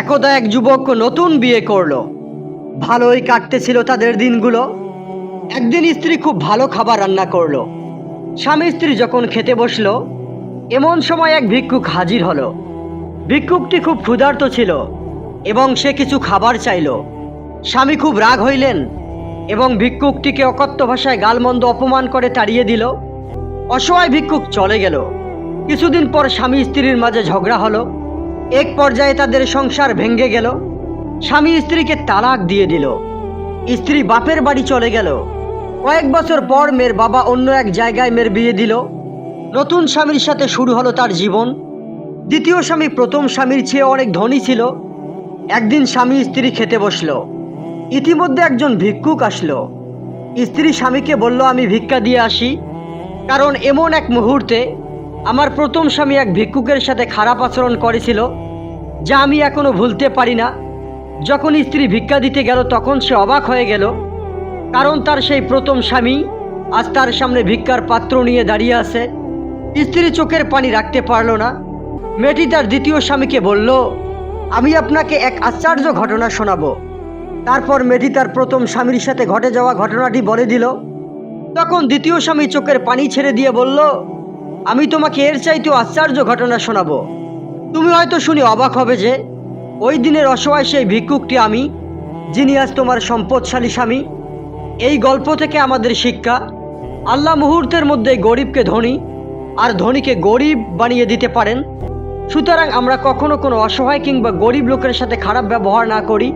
একদা এক যুবক নতুন বিয়ে করল। ভালোই কাটতেছিল তাদের দিনগুলো। একদিন স্ত্রী খুব ভালো খাবার রান্না করল। স্বামী স্ত্রী যখন খেতে বসল, এমন সময় এক ভিক্ষুক হাজির হলো। ভিক্ষুকটি খুব ক্ষুধার্ত ছিল এবং সে কিছু খাবার চাইল। স্বামী খুব রাগ হইলেন এবং ভিক্ষুকটিকে অকথ্য ভাষায় গালমন্দ অপমান করে তাড়িয়ে দিল। অসহায় ভিক্ষুক চলে গেল। কিছুদিন পর স্বামী স্ত্রীর মাঝে ঝগড়া হলো। এক পর্যায়ে তাদের সংসার ভেঙে গেল। স্বামী স্ত্রীকে তালাক দিয়ে দিল। স্ত্রী বাপের বাড়ি চলে গেল। কয়েক বছর পর মেয়ের বাবা অন্য এক জায়গায় মেয়ের বিয়ে দিল। নতুন স্বামীর সাথে শুরু হলো তার জীবন। দ্বিতীয় স্বামী প্রথম স্বামীর চেয়ে অনেক ধনী ছিল। একদিন স্বামী স্ত্রী খেতে বসল। ইতিমধ্যে একজন ভিক্ষুক আসলো। স্ত্রী স্বামীকে বলল, আমি ভিক্ষা দিয়ে আসি। কারণ এমন এক মুহূর্তে আমার প্রথম স্বামী এক ভিক্ষুকের সাথে খারাপ আচরণ করেছিল, যা আমি এখনও ভুলতে পারি না। যখন স্ত্রী ভিক্ষা দিতে গেল, তখন সে অবাক হয়ে গেল, কারণ তার সেই প্রথম স্বামী আজ তার সামনে ভিক্ষার পাত্র নিয়ে দাঁড়িয়ে আছে। স্ত্রী চোখের পানি রাখতে পারল না। মেয়েটি তার দ্বিতীয় স্বামীকে বলল, আমি আপনাকে এক আশ্চর্য ঘটনা শোনাবো। তারপর মেয়েটি তার প্রথম স্বামীর সাথে ঘটে যাওয়া ঘটনাটি বলে দিল। তখন দ্বিতীয় স্বামী চোখের পানি ছেড়ে দিয়ে বলল আমি তোমাকে এর চাইতেও আশ্চর্য ঘটনা শোনাবো। তুমি হয়তো শুনে অবাক হবে যে, ওই দিনের অসহায় সেই ভিক্ষুকটি আমি, যিনি আজ তোমার সম্পদশালী স্বামী, এই গল্প থেকে আমাদের শিক্ষা, আল্লাহ মুহূর্তের মধ্যে গরিবকে ধনী আর ধনীকে গরিব বানিয়ে দিতে পারেন। সুতরাং আমরা কখনো কোনো অসহায় কিংবা গরিব লোকের সাথে খারাপ ব্যবহার না করি।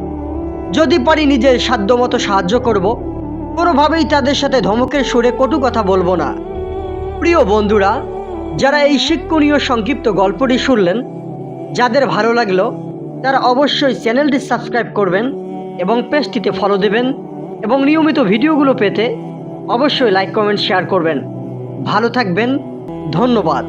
যদি পারি নিজের সাধ্যমতো সাহায্য করব, কোনোভাবেই তাদের সাথে ধমকের সুরে কটু কথা বলব না। প্রিয় বন্ধুরা যারা এই শিক্ষণীয় সংক্ষিপ্ত গল্পটি শুনলেন, যাদের ভালো লাগল, তারা অবশ্যই চ্যানেলটি সাবস্ক্রাইব করবেন এবং পেজটিতে ফলো দেবেন এবং নিয়মিত ভিডিওগুলো পেতে অবশ্যই লাইক কমেন্ট শেয়ার করবেন। ভালো থাকবেন, ধন্যবাদ।